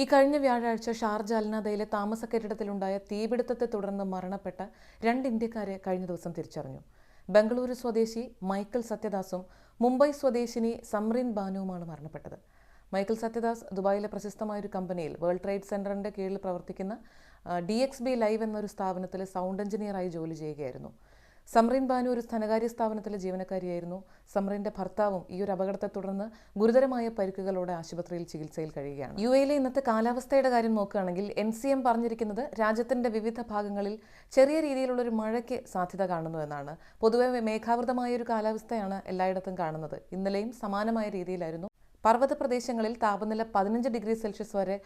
ഈ കഴിഞ്ഞ വ്യാഴാഴ്ച ഷാർജ അൽനാദയിലെ താമസ കെട്ടിടത്തിലുണ്ടായ തീപിടുത്തത്തെ തുടർന്ന് മരണപ്പെട്ട രണ്ട് ഇന്ത്യക്കാരെ കഴിഞ്ഞ ദിവസം തിരിച്ചറിഞ്ഞു. ബംഗളൂരു സ്വദേശി മൈക്കിൾ സത്യദാസും മുംബൈ സ്വദേശിനി സംറിൻ ബാനുവുമാണ് മരണപ്പെട്ടത്. മൈക്കിൾ സത്യദാസ് ദുബായിലെ പ്രശസ്തമായ ഒരു കമ്പനിയിൽ വേൾഡ് ട്രേഡ് സെന്ററിന്റെ കീഴിൽ പ്രവർത്തിക്കുന്ന ഡി എക്സ് ബി ലൈവ് എന്നൊരു സ്ഥാപനത്തിൽ സൗണ്ട് എഞ്ചിനീയറായി ജോലി ചെയ്യുകയായിരുന്നു. സംറിൻ ബാനു ഒരു ധനകാര്യ സ്ഥാപനത്തിലെ ജീവനക്കാരിയായിരുന്നു. സമറിന്റെ ഭർത്താവും ഈ ഒരു അപകടത്തെ തുടർന്ന് ഗുരുതരമായ പരിക്കുകളോടെ ആശുപത്രിയിൽ ചികിത്സയിൽ കഴിയുകയാണ്. യു എയിലെ ഇന്നത്തെ കാലാവസ്ഥയുടെ കാര്യം നോക്കുകയാണെങ്കിൽ എൻ സി എം പറഞ്ഞിരിക്കുന്നത് രാജ്യത്തിന്റെ വിവിധ ഭാഗങ്ങളിൽ ചെറിയ രീതിയിലുള്ള ഒരു മഴയ്ക്ക് സാധ്യത കാണുന്നു എന്നാണ്. പൊതുവെ മേഘാവൃതമായ ഒരു കാലാവസ്ഥയാണ് എല്ലായിടത്തും കാണുന്നത്. ഇന്നലെയും സമാനമായ രീതിയിലായിരുന്നു. പർവത പ്രദേശങ്ങളിൽ താപനില പതിനഞ്ച് ഡിഗ്രി സെൽഷ്യസ് വരെ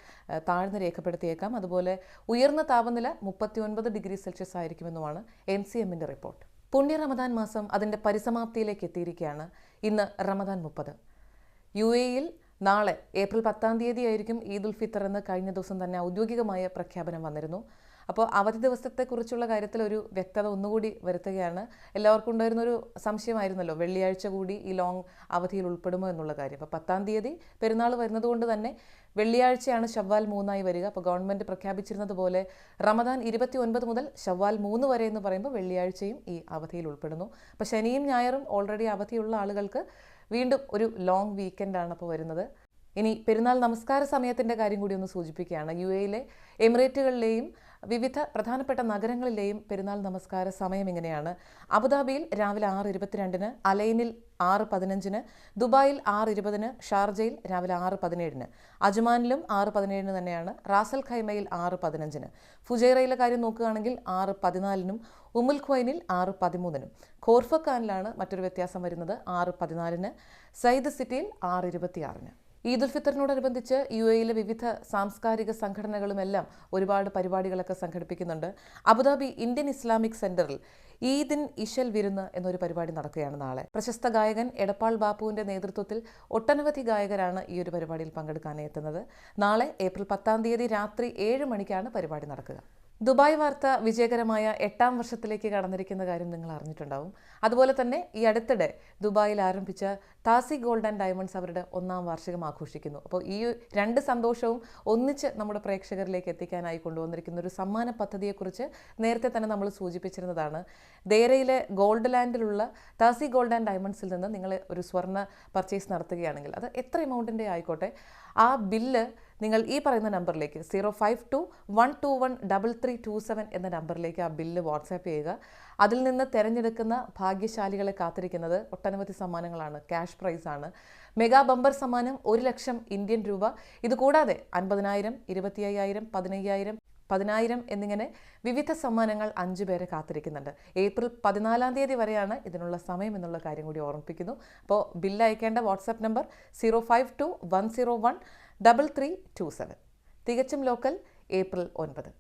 താഴ്ന്ന് രേഖപ്പെടുത്തിയേക്കാം. അതുപോലെ ഉയർന്ന താപനില മുപ്പത്തിയൊൻപത് ഡിഗ്രി സെൽഷ്യസ് ആയിരിക്കുമെന്നുമാണ് എൻ സി റിപ്പോർട്ട്. പുണ്യ റമദാൻ മാസം അതിന്റെ പരിസമാപ്തിയിലേക്ക് എത്തിയിരിക്കുകയാണ്. ഇന്ന് റമദാൻ മുപ്പത്. യു എയിൽ നാളെ ഏപ്രിൽ പത്താം തീയതി ആയിരിക്കും ഈദ് ഉൽ ഫിത്തർ എന്ന് കഴിഞ്ഞ ദിവസം തന്നെ ഔദ്യോഗികമായ പ്രഖ്യാപനം വന്നിരുന്നു. അപ്പോൾ അവധി ദിവസത്തെക്കുറിച്ചുള്ള കാര്യത്തിൽ ഒരു വ്യക്തത ഒന്നുകൂടി വരുത്തുകയാണ്. എല്ലാവർക്കും ഉണ്ടായിരുന്ന ഒരു സംശയമായിരുന്നല്ലോ വെള്ളിയാഴ്ച കൂടി ഈ ലോങ് അവധിയിൽ ഉൾപ്പെടുമോ എന്നുള്ള കാര്യം. അപ്പോൾ പത്താം തീയതി പെരുന്നാൾ വരുന്നതുകൊണ്ട് തന്നെ വെള്ളിയാഴ്ചയാണ് ഷവ്വാൽ മൂന്നായി വരിക. അപ്പോൾ ഗവൺമെന്റ് പ്രഖ്യാപിച്ചിരുന്നത് പോലെ റമദാൻ ഇരുപത്തി ഒൻപത് മുതൽ ഷവ്വാൽ മൂന്ന് വരെ എന്ന് പറയുമ്പോൾ വെള്ളിയാഴ്ചയും ഈ അവധിയിൽ ഉൾപ്പെടുന്നു. അപ്പോൾ ശനിയും ഞായറും ഓൾറെഡി അവധിയുള്ള ആളുകൾക്ക് വീണ്ടും ഒരു ലോങ് വീക്കെൻഡാണ് അപ്പോൾ വരുന്നത്. ഇനി പെരുന്നാൾ നമസ്കാര സമയത്തിന്റെ കാര്യം കൂടി ഒന്ന് സൂചിപ്പിക്കുകയാണ്. യു എയിലെ എമിറേറ്റുകളിലെയും വിവിധ പ്രധാനപ്പെട്ട നഗരങ്ങളിലെയും പെരുന്നാൾ നമസ്കാര സമയം ഇങ്ങനെയാണ്. അബുദാബിയിൽ രാവിലെ ആറ് ഇരുപത്തിരണ്ടിന് അലൈനിൽ ആറ് പതിനഞ്ചിന് ദുബായിൽ ആറ് ഇരുപതിന് ഷാർജയിൽ രാവിലെ ആറ് പതിനേഴിന്. അജ്മാനിലും ആറ് പതിനേഴിന് തന്നെയാണ്. റാസൽ ഖൈമയിൽ ആറ് പതിനഞ്ചിന്. ഫുജൈറയിലെ കാര്യം നോക്കുകയാണെങ്കിൽ ആറ് പതിനാലിനും ഉമുൽ ഖ്വൈനിൽ ആറ് പതിമൂന്നിനും. ഖോർഫക്കാനിലാണ് മറ്റൊരു വ്യത്യാസം വരുന്നത്. ആറ് പതിനാലിന്. സയ്ദ് സിറ്റിയിൽ ആറ് ഇരുപത്തിയാറിന്. ഈദ് ഉൽ ഫിത്തറിനോടനുബന്ധിച്ച് യു എയിലെ വിവിധ സാംസ്കാരിക സംഘടനകളുമെല്ലാം ഒരുപാട് പരിപാടികളൊക്കെ സംഘടിപ്പിക്കുന്നുണ്ട്. അബുദാബി ഇന്ത്യൻ ഇസ്ലാമിക് സെന്ററിൽ ഈദിൻ ഇഷൽ വിരുന്ന് എന്നൊരു പരിപാടി നടക്കുകയാണ് നാളെ. പ്രശസ്ത ഗായകൻ എടപ്പാൾ ബാപ്പുവിന്റെ നേതൃത്വത്തിൽ ഒട്ടനവധി ഗായകരാണ് ഈ ഒരു പരിപാടിയിൽ പങ്കെടുക്കാനായി എത്തുന്നത്. നാളെ ഏപ്രിൽ പത്താം തീയതി രാത്രി ഏഴ് മണിക്കാണ് പരിപാടി നടക്കുക. ദുബായ് വാർത്ത വിജയകരമായ എട്ടാം വർഷത്തിലേക്ക് കടന്നിരിക്കുന്ന കാര്യം നിങ്ങൾ അറിഞ്ഞിട്ടുണ്ടാവും. അതുപോലെ തന്നെ ഈ അടുത്തിടെ ദുബായിൽ ആരംഭിച്ച താസി ഗോൾഡ് ആൻഡ് ഡയമണ്ട്സ് അവരുടെ ഒന്നാം വാർഷികം ആഘോഷിക്കുന്നു. അപ്പോൾ ഈ രണ്ട് സന്തോഷവും ഒന്നിച്ച് നമ്മുടെ പ്രേക്ഷകരിലേക്ക് എത്തിക്കാനായി കൊണ്ടുവന്നിരിക്കുന്ന ഒരു സമ്മാന പദ്ധതിയെക്കുറിച്ച് നേരത്തെ തന്നെ നമ്മൾ സൂചിപ്പിച്ചിരുന്നതാണ്. ദേരയിലെ ഗോൾഡ് ലാൻഡിലുള്ള താസി ഗോൾഡ് ആൻഡ് ഡയമണ്ട്സിൽ നിന്ന് നിങ്ങൾ ഒരു സ്വർണ പർച്ചേസ് നടത്തുകയാണെങ്കിൽ അത് എത്ര എമൗണ്ടിന്റെ ആയിക്കോട്ടെ? ആ ബില്ല് നിങ്ങൾ ഈ പറയുന്ന നമ്പറിലേക്ക് zero five two one two one double three two seven എന്ന നമ്പറിലേക്ക് ആ ബില്ല് വാട്സാപ്പ് ചെയ്യുക. അതിൽ നിന്ന് തിരഞ്ഞെടുക്കുന്ന ഭാഗ്യശാലികളെ കാത്തിരിക്കുന്നത് ഒട്ടനവധി സമ്മാനങ്ങളാണ്. ക്യാഷ് പ്രൈസാണ് മെഗാ ബമ്പർ സമ്മാനം ഒരു ലക്ഷം ഇന്ത്യൻ രൂപ. ഇതുകൂടാതെ അൻപതിനായിരം ഇരുപത്തി അയ്യായിരം പതിനയ്യായിരം പതിനായിരം എന്നിങ്ങനെ വിവിധ സമ്മാനങ്ങൾ അഞ്ചു പേരെ കാത്തിരിക്കുന്നുണ്ട്. ഏപ്രിൽ പതിനാലാം തീയതി വരെയാണ് ഇതിനുള്ള സമയം എന്നുള്ള കാര്യം കൂടി ഓർമ്മിപ്പിക്കുന്നു. അപ്പോൾ ബില്ല് അയക്കേണ്ട WhatsApp number zero five two one zero one double three two seven തികച്ചും ലോക്കൽ ഏപ്രിൽ ഒൻപത്.